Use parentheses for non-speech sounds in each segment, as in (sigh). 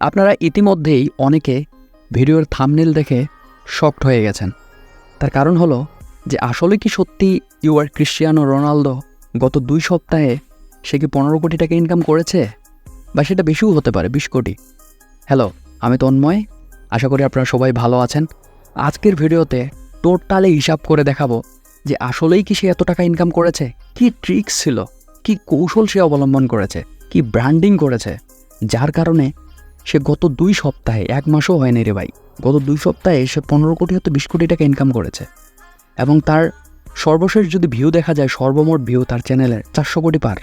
আপনারা ইতিমধ্যেই অনেকে ভিডিওর থামনেল দেখে শকড হয়ে গেছেন। তার কারণ হলো যে আসলে কি সত্যি ইউআর ক্রিশ্চিয়ানো রোনালদো গত দুই সপ্তাহে সে কি পনেরো কোটি টাকা ইনকাম করেছে? বা সেটা বেশিও হতে পারে, বিশ কোটি। হ্যালো আমি তন্ময়। আশা করি আপনারা সবাই ভালো আছেন। আজকের ভিডিওতে টোটালে হিসাব করে দেখাবো যে আসলেই কি সে এত টাকা ইনকাম করেছে? কি ট্রিক্স ছিল? কি কৌশল সে অবলম্বন করেছে? কি ব্র্যান্ডিং করেছে? যার কারণে সে গত দুই সপ্তাহে, এক মাসও হয়নি রে ভাই। গত দুই সপ্তাহে সে পনেরো কোটি হতে বিশ কোটি টাকা ইনকাম করেছে। এবং তার সর্বশেষ যদি ভিউ দেখা যায়, সর্বমোট ভিউ তার চ্যানেলের চারশো কোটি পার।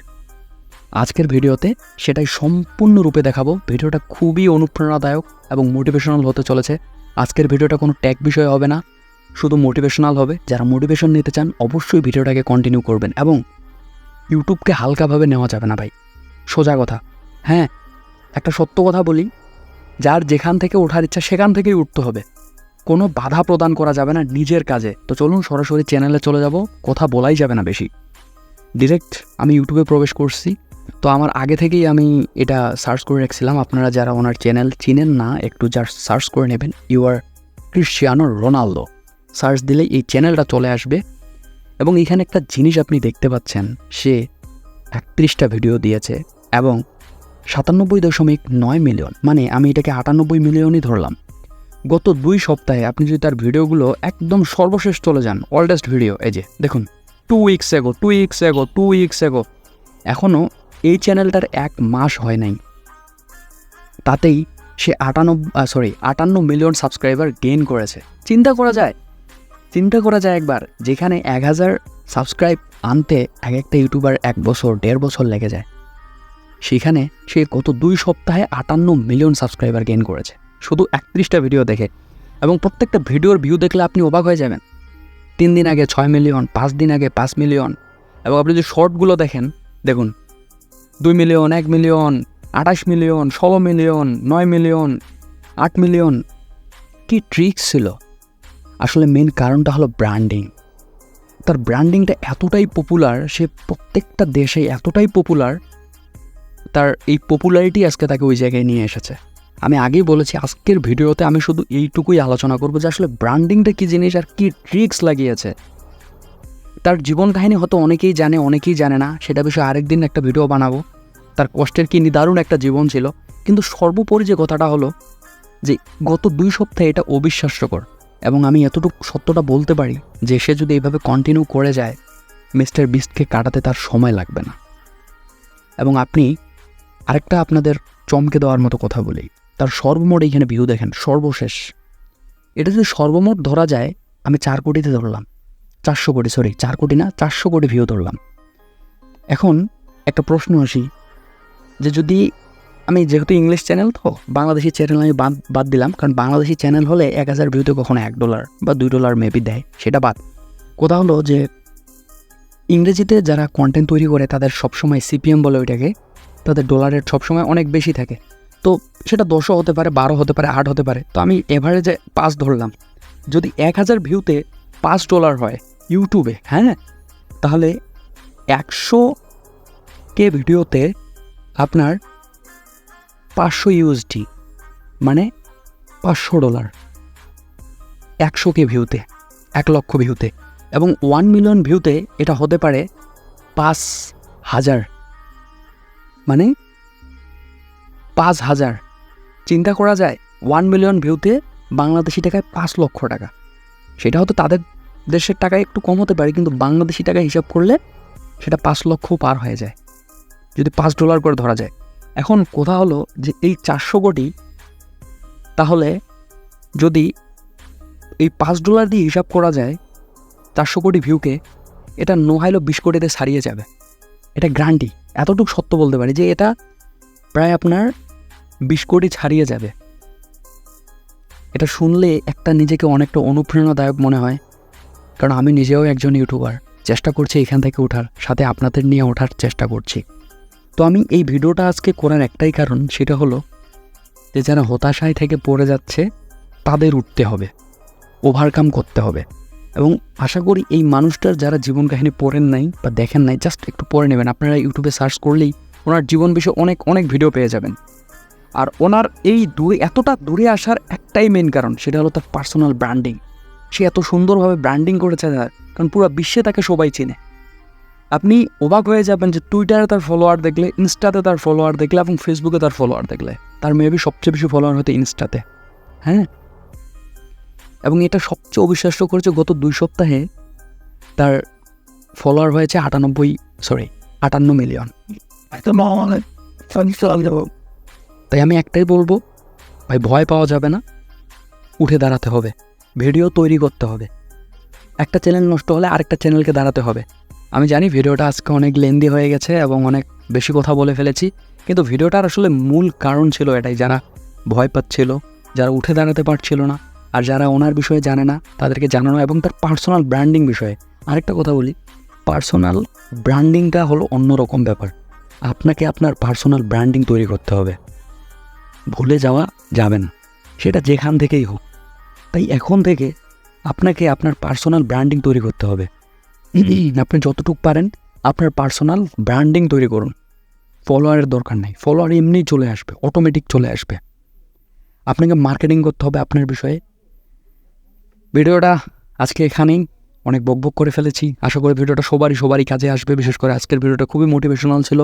আজকের ভিডিওতে সেটাই সম্পূর্ণরূপে দেখাবো। ভিডিওটা খুবই অনুপ্রেরণাদায়ক এবং মোটিভেশনাল হতে চলেছে। আজকের ভিডিওটা কোনো ট্যাগ বিষয় হবে না। শুধু মোটিভেশনাল হবে। যারা মোটিভেশন নিতে চান, অবশ্যই ভিডিওটাকে কন্টিনিউ করবেন এবং ইউটিউবকে হালকাভাবে নেওয়া যাবে না ভাই। সোজা কথা। হ্যাঁ একটা সত্য কথা বলি, যার যেখান থেকে ওঠার ইচ্ছা সেখান থেকেই উঠতে হবে। কোনো বাধা প্রদান করা যাবে না নিজের কাজে। তো চলুন সরাসরি চ্যানেলে চলে যাব, কথা বলাই যাবে না বেশি। ডিরেক্ট আমি ইউটিউবে প্রবেশ করছি। তো আমার আগে থেকেই আমি এটা সার্চ করে রাখছিলাম। আপনারা যারা ওনার চ্যানেল চিনেন না, একটু যা সার্চ করে নেবেন। You are Cristiano Ronaldo search দিলেই এই চ্যানেলটা চলে আসবে। এবং এখানে একটা জিনিস আপনি দেখতে পাচ্ছেন, সে একত্রিশটা ভিডিও দিয়েছে। এবং সাতানব্বই দশমিক নয় মিলিয়ন। মানে আমি এটাকে আটানব্বই মিলিয়নই ধরলাম। গত দুই সপ্তাহে আপনি যদি তার ভিডিওগুলো একদম সর্বশেষ চলে যান ওল্ডেস্ট ভিডিও এই যে, দেখুন two weeks ago two weeks ago two weeks ago এখনও এই চ্যানেলটার এক মাস হয় নাই। তাতেই সে আটানব্বই সরি আটান্ন মিলিয়ন সাবস্ক্রাইবার গেইন করেছে। চিন্তা করা যায়, চিন্তা করা যায় একবার, যেখানে এক হাজার সাবস্ক্রাইব আনতে এক একটা ইউটিউবার এক বছর, দেড় বছর লেগে যায়। সেখানে সে গত দুই সপ্তাহে আটান্ন মিলিয়ন সাবস্ক্রাইবার গেইন করেছে। শুধু একত্রিশটা ভিডিও দেখে। এবং প্রত্যেকটা ভিডিওর ভিউ দেখলে আপনি অবাক হয়ে যাবেন। তিন দিন আগে ছয় মিলিয়ন, পাঁচ দিন আগে পাঁচ মিলিয়ন। এবং আপনি যদি শর্টগুলো দেখেন, দেখুন, দুই মিলিয়ন, এক মিলিয়ন, আঠাশ মিলিয়ন, ষোলো মিলিয়ন, নয় মিলিয়ন, আট মিলিয়ন। কি ট্রিক্স ছিল? আসলে মেন কারণটা হলো ব্র্যান্ডিং তার ব্র্যান্ডিংটা এতটাই পপুলার সে প্রত্যেকটা দেশে এতটাই পপুলার তার এই পপুলারিটি আজকে তাকে ওই জায়গায় নিয়ে এসেছে। আমি আগেই বলেছি, আজকের ভিডিওতে আমি শুধু এইটুকুই আলোচনা করব যে আসলে ব্র্যান্ডিংটা কী জিনিস আর কী ট্রিক্স লাগিয়েছে। তার জীবন কাহিনী হয়তো অনেকেই জানে অনেকেই জানে না। সেটা বিষয়ে আরেকদিন একটা ভিডিও বানাবো। তার কষ্টের কি নিদারুণ একটা জীবন ছিল। কিন্তু সর্বোপরি যে কথাটা হলো যে গত দুই সপ্তাহে এটা অবিশ্বাস্যকর। এবং আমি এতটুকু সত্যটা বলতে পারি যে সে যদি এইভাবে কন্টিনিউ করে যায়, মিস্টার বিস্টকে কাটাতে তার সময় লাগবে না। এবং আপনি আরেকটা আপনাদের চমকে দেওয়ার মতো কথা বলি। তার সর্বমোট এইখানে ভিউ দেখেন, সর্বশেষ। এটা যদি সর্বমোট ধরা যায়, আমি চার কোটিতে ধরলাম। চারশো কোটি সরি চার কোটি না, চারশো কোটি ভিউ ধরলাম। এখন একটা প্রশ্ন আসি, যে যদি আমি যেহেতু ইংলিশ চ্যানেল তো, বাংলাদেশি চ্যানেল আমি বাদ বাদ দিলাম, কারণ বাংলাদেশি চ্যানেল হলে এক হাজার ভিউতে কখনো এক ডলার বা দুই ডলার মেবি দেয়, সেটা বাদ। কথা হলো যে ইংরেজিতে যারা কন্টেন্ট তৈরি করে, তাদের সবসময় সিপিএম বলে ওইটাকে তাদের ডলারের সবসময় অনেক বেশি থাকে। তো সেটা দশও হতে পারে, বারো হতে পারে, আট হতে পারে। তো আমি এভারেজে পাঁচ ধরলাম। যদি এক হাজার ভিউতে পাঁচ ডলার হয় ইউটিউবে হ্যাঁ? তাহলে একশো কে ভিডিওতে আপনার পাঁচশো ইউএসডি মানে পাঁচশো ডলার একশো কে ভিউতে এক লক্ষ ভিউতে এবং ওয়ান মিলিয়ন ভিউতে এটা হতে পারে পাঁচ হাজার। মানে পাঁচ হাজার। চিন্তা করা যায় ওয়ান মিলিয়ন ভিউতে বাংলাদেশি টাকায় পাঁচ লক্ষ টাকা। সেটা হয়তো তাদের দেশের টাকায় একটু কম হতে পারে, কিন্তু বাংলাদেশি টাকায় হিসাব করলে সেটা পাঁচ লক্ষ পার হয়ে যায়, যদি পাঁচ ডলার করে ধরা যায়। এখন কথা হলো যে এই চারশো কোটি, তাহলে যদি এই পাঁচ ডলার দিয়ে হিসাব করা যায়, চারশো কোটি ভিউকে এটা নোহাইলো বিশ কোটিতে ছাড়িয়ে যাবে। এটা গ্রান্টি এতটুকু সত্য বলতে পারি যে এটা প্রায় আপনার বিশ কোটি ছাড়িয়ে যাবে। এটা শুনলে একটা নিজেকে অনেকটা অনুপ্রেরণাদায়ক মনে হয়। কারণ আমি নিজেও একজন ইউটিউবার চেষ্টা করছি এখান থেকে ওঠার, সাথে আপনাদের নিয়ে ওঠার চেষ্টা করছি। তো আমি এই ভিডিওটা আজকে করার একটাই কারণ, সেটা হলো যে যারা হতাশায় থেকে পড়ে যাচ্ছে, তাদের উঠতে হবে। ওভারকাম করতে হবে। এবং আশা করি এই মানুষটার যারা জীবন কাহিনী পড়েন নাই বা দেখেন নাই জাস্ট একটু পড়ে নেবেন। আপনারা ইউটিউবে সার্চ করলেই ওনার জীবন বিষয়ে অনেক অনেক ভিডিও পেয়ে যাবেন। আর ওনার এই দূরে, এতটা দূরে আসার একটাই মেন কারণ, সেটা হলো তার পার্সোনাল ব্র্যান্ডিং সে এত সুন্দরভাবে ব্র্যান্ডিং করেছে তার, কারণ পুরো বিশ্বে তাকে সবাই চিনে। আপনি অবাক হয়ে যাবেন যে টুইটারে তার ফলোয়ার দেখলে ইনস্টাতে তার ফলোয়ার দেখলে, এবং ফেসবুকে তার ফলোয়ার দেখলে। তার মেবি সবচেয়ে বেশি ফলোয়ার হতে ইনস্টাতে হ্যাঁ? এবং এটা সবচেয়ে অবিশ্বাস্য করেছে গত দুই সপ্তাহে তার ফলোয়ার হয়েছে আটানব্বই সরি আটান্ন মিলিয়ন তাই আমি একটাই বলব ভাই ভয় পাওয়া যাবে না। উঠে দাঁড়াতে হবে। ভিডিও তৈরি করতে হবে। একটা চ্যানেল নষ্ট হলে আরেকটা চ্যানেলকে দাঁড়াতে হবে। আমি জানি ভিডিওটা আজকে অনেক লেন্দি হয়ে গেছে এবং অনেক বেশি কথা বলে ফেলেছি কিন্তু ভিডিওটার আসলে মূল কারণ ছিল এটাই। যারা ভয় পাচ্ছিল যারা উঠে দাঁড়াতে পারছিল না আর যারা ওনার বিষয়ে জানে না, তাদেরকে জানানো এবং তার পার্সোনাল ব্র্যান্ডিং বিষয়ে আরেকটা কথা বলি। পার্সোনাল ব্র্যান্ডিংটা হলো অন্যরকম ব্যাপার। আপনাকে আপনার পার্সোনাল ব্র্যান্ডিং তৈরি করতে হবে। ভুলে যাওয়া যাবে না। সেটা যেখান থেকেই হোক। তাই এখন থেকে আপনাকে আপনার পার্সোনাল ব্র্যান্ডিং তৈরি করতে হবে। (clears throat) আপনি যতটুকু পারেন আপনার পার্সোনাল ব্র্যান্ডিং তৈরি করুন। ফলোয়ারের দরকার নেই। ফলোয়ার এমনিই চলে আসবে অটোমেটিক চলে আসবে। আপনাকে মার্কেটিং করতে হবে আপনার বিষয়ে। ভিডিওটা আজকে এখানেই। অনেক বকবক করে ফেলেছি। আশা করি ভিডিওটা সবারই সবারই কাজে আসবে। বিশেষ করে আজকের ভিডিওটা খুবই মোটিভেশনাল ছিল।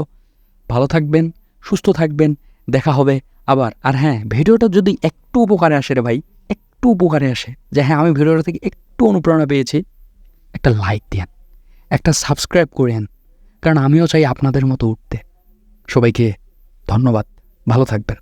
ভালো থাকবেন, সুস্থ থাকবেন। দেখা হবে আবার। আর হ্যাঁ ভিডিওটা যদি একটু উপকারে আসে রে ভাই, একটু উপকারে আসে। যে হ্যাঁ আমি ভিডিওটা থেকে একটু অনুপ্রেরণা পেয়েছি। একটা লাইক দেন একটা সাবস্ক্রাইব করেন কারণ আমিও চাই আপনাদের মতো উঠতে। সবাইকে ধন্যবাদ। ভালো থাকবেন।